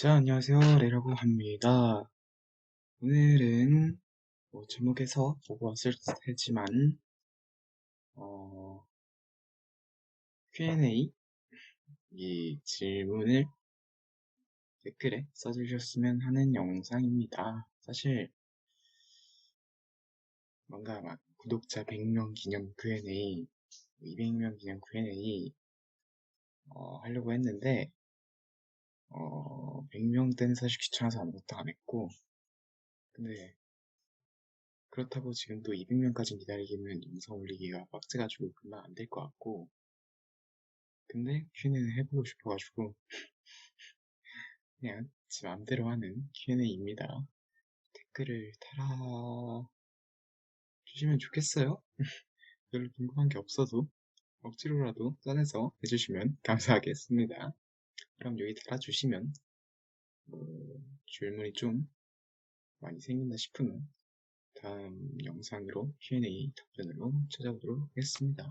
자, 안녕하세요. 레라고 합니다. 오늘은 뭐 제목에서 보고 왔을 테지만 어, Q&A 이 질문을 댓글에 써주셨으면 하는 영상입니다. 사실 뭔가 막 구독자 100명 기념 Q&A, 200명 기념 Q&A 어, 하려고 했는데 어, 100명 때는 사실 귀찮아서 아무것도 안 했고 근데 그렇다고 지금 또 200명까지 기다리기는 영상 올리기가 빡세가지고 금방 안 될 것 같고 근데 Q&A 해보고 싶어가지고 그냥 제 맘대로 하는 Q&A입니다. 댓글을 달아주시면 좋겠어요. 별로 궁금한 게 없어도 억지로라도 꺼내서 해주시면 감사하겠습니다. 그럼 여기 달아주시면 뭐 질문이 좀 많이 생긴다 싶으면 다음 영상으로 Q&A 답변으로 찾아보도록 하겠습니다.